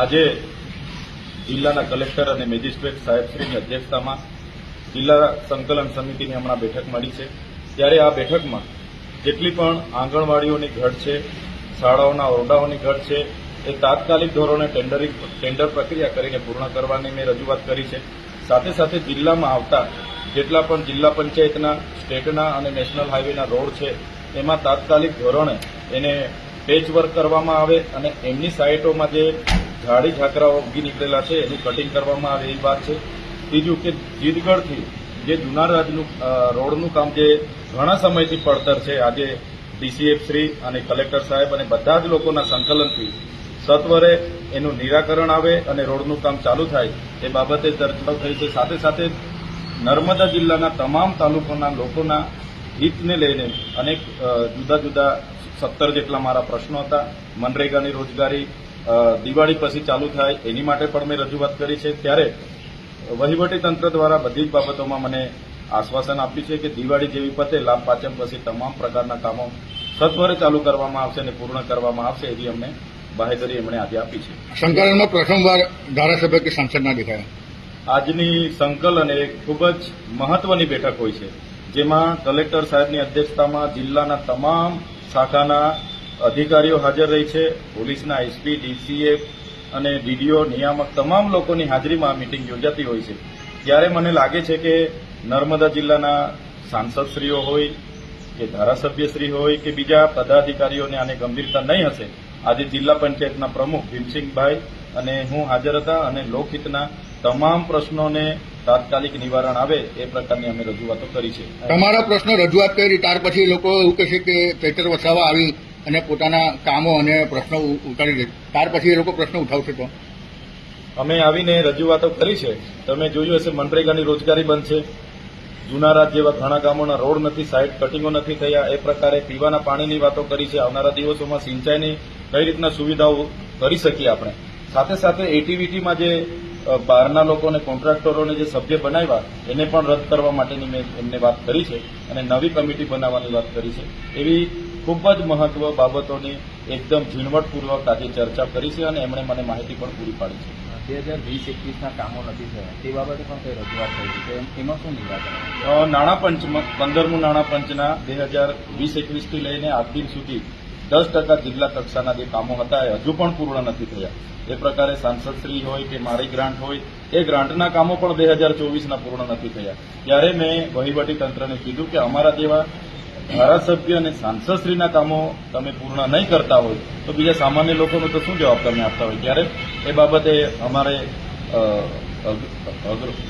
આજે જિલ્લાના કલેક્ટર અને મેજિસ્ટ્રેટ સાહેબશ્રીની અધ્યક્ષતામાં જિલ્લા સંકલન સમિતિની હમણાં બેઠક મળી છે. ત્યારે આ બેઠકમાં જેટલી પણ આંગણવાડીઓની ઘટ છે, શાળાઓના ઓરડાઓની ઘટ છે, એ તાત્કાલિક ધોરણે ટેન્ડરિંગ, ટેન્ડર પ્રક્રિયા કરીને પૂર્ણ કરવાની મેં રજૂઆત કરી છે. સાથે સાથે જિલ્લામાં આવતા જેટલા પણ જિલ્લા પંચાયતના, સ્ટેટના અને નેશનલ હાઇવેના રોડ છે, એમાં તાત્કાલિક ધોરણે એને પેચવર્ક કરવામાં આવે અને એમની સાઇટોમાં જે ઝાડી ઝાકરાઓ ઉગી નીકળેલા છે, એનું કટિંગ કરવામાં આવે એવી વાત છે. ત્રીજું કે જીતગઢથી જે જુનારાજનું રોડનું કામ જે ઘણા સમયથી પડતર છે, આજે ડીસીએફ શ્રી અને કલેક્ટર સાહેબ અને બધા જ લોકોના સંકલનથી સત્વરે એનું નિરાકરણ આવે અને રોડનું કામ ચાલુ થાય, એ બાબતે ચર્ચાઓ થઈ છે. સાથે સાથે નર્મદા જિલ્લાના તમામ તાલુકાના લોકોના હિતને લઈને અનેક જુદા જુદા સત્તર જેટલા મારા પ્રશ્નો હતા. મનરેગાની રોજગારી દિવાળી પછી ચાલુ થાય એની માટે પણ મેં રજૂઆત કરી છે. ત્યારે વહીવટી તંત્ર દ્વારા બધી જ બાબતોમાં મને આશ્વાસન આપ્યું છે કે દિવાળી જેવી પતે લાભ પાચમ પછી તમામ પ્રકારના કામો સત્વરે ચાલુ કરવામાં આવશે અને પૂર્ણ કરવામાં આવશે એવી અમને બાહેધરી એમણે આજે આપી છે. સંકલનમાં પ્રથમવાર ધારાસભ્ય કે સાંસદના દેખાયા આજની સંકલન એ ખૂબ જ મહત્વની બેઠક હોય છે જેમાં કલેક્ટર સાહેબની અધ્યક્ષતામાં જિલ્લાના તમામ શાખાના અધિકારીઓ હાજર રહી છે. પોલીસના એસપી ડીસીએફ અને ડીડીઓ, નિયામક તમામ લોકોની હાજરીમાં મિટિંગ યોજાતી હોય છે. ત્યારે મને લાગે છે કે નર્મદા જિલ્લાના સાંસદશ્રીઓ હોય કે ધારાસભ્યશ્રી હોય કે બીજા પદાધિકારીઓને આને ગંભીરતા નહીં હશે, આજે જિલ્લા પંચાયતના પ્રમુખ ભીમસિંહભાઈ અને હું હાજર હતા અને લોકહિતના તમામ પ્રશ્નોને તાત્કાલિક નિવારણ આવે એ પ્રકારની અમે રજૂઆતો કરી છે. તમારા પ્રશ્નો રજૂઆત કરી, ત્યાર પછી લોકો એવું કહેશે કે ચૈતર વસાવા આવી અને પોતાના કામો અને પ્રશ્નો ઉતારી દે. ત્યાર પછી એ લોકો પ્રશ્ન ઉઠાવશે તો. અમે આવીને રજૂઆતો કરી છે. તમે જોયું હશે મનરેગાની રોજગારી બંધ છે. જૂના રાજ જેવા ઘણા ગામોના રોડ નથી સાઇડ કટિંગો નથી થયા. એ પ્રકારે પીવાના પાણીની વાતો કરી છે. આવનારા દિવસોમાં સિંચાઈની કઈ રીતના સુવિધાઓ કરી શકીએ આપણે? સાથે સાથે એટીવીટીમાં જે બહારના લોકોને, કોન્ટ્રાક્ટરોને જે સભ્ય બનાવ્યા, એને પણ રદ કરવા માટેની મેં એમને વાત કરી છે અને નવી કમિટી બનાવવાની વાત કરી છે. એવી ખૂબ જ મહત્વ બાબતોની એકદમ ઝીણવટપૂર્વક આજે ચર્ચા કરી છે અને એમણે મને માહિતી પણ પૂરી પાડી છે. બે હજાર વીસ એકવીસના કામો નથી થયા. તે બાબતે પણ કઈ રજૂઆત થઈ છે? એમાં શું નિરાકરણ? અ, નાણાં પંચમાં પંદરમું નાણાં પંચના બે હજાર વીસ એકવીસથી લઈને આજ દિન સુધી દસ ટકા જિલ્લા કક્ષાના જે કામો હતા એ હજુ પણ પૂર્ણ નથી થયા. એ પ્રકારે સાંસદશ્રી હોય કે મારી ગ્રાન્ટ હોય એ ગ્રાન્ટના કામો પણ બે હજાર ચોવીસના પૂર્ણ નથી થયા. ત્યારે મેં વહીવટી તંત્રને કીધું કે અમારા જેવા ધારાસભ્ય અને સાંસદશ્રીના કામો તમે પૂર્ણ નહીં કરતા હોય તો બીજા સામાન્ય લોકોનો તો શું જવાબ તમે આપતા હોય ત્યારે એ બાબતે અમારે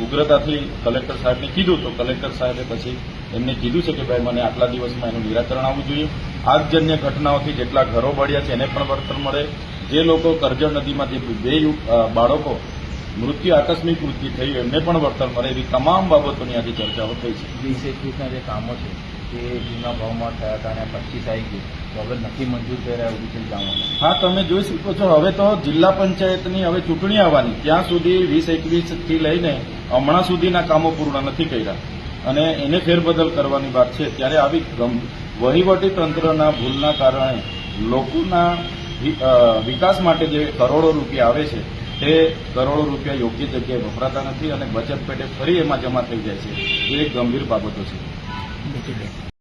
ઉગ્રતાથી કલેક્ટર સાહેબને કીધું તો કલેક્ટર સાહેબે પછી એમને કીધું છે કે ભાઈ મને આટલા દિવસમાં એનું નિરાકરણ આવવું જોઈએ આગજન્ય ઘટનાઓથી જેટલા ઘરો બળ્યા છે એને પણ વળતર મળે જે લોકો કરજણ નદીમાં જે બે બાળકો મૃત્યુ આકસ્મિક મૃત્યુ થયું એમને પણ વળતર મળે એવી તમામ બાબતોની આજે ચર્ચાઓ થઈ છે કામો છે તે જૂના ભાવમાં થયા હતા અને પચીસ આવી ગયું તો હવે નથી મંજૂર કર્યા એવું થઈ જવાનું હા, તમે જોઈ શકો છો. હવે તો જિલ્લા પંચાયતની હવે ચૂંટણી આવવાની. ત્યાં સુધી વીસ એકવીસથી લઈને હમણાં સુધીના કામો પૂર્ણ નથી કર્યા. અને એને ફેરબદલ કરવાની વાત છે. ત્યારે આવી વહીવટી તંત્રના ભૂલના કારણે લોકોના વિકાસ માટે જે કરોડો રૂપિયા આવે છે તે કરોડો રૂપિયા યોગ્ય જગ્યાએ વપરાતા નથી અને બચત પેટે ફરી એમાં જમા થઈ જાય છે. એ ગંભીર બાબતો છે.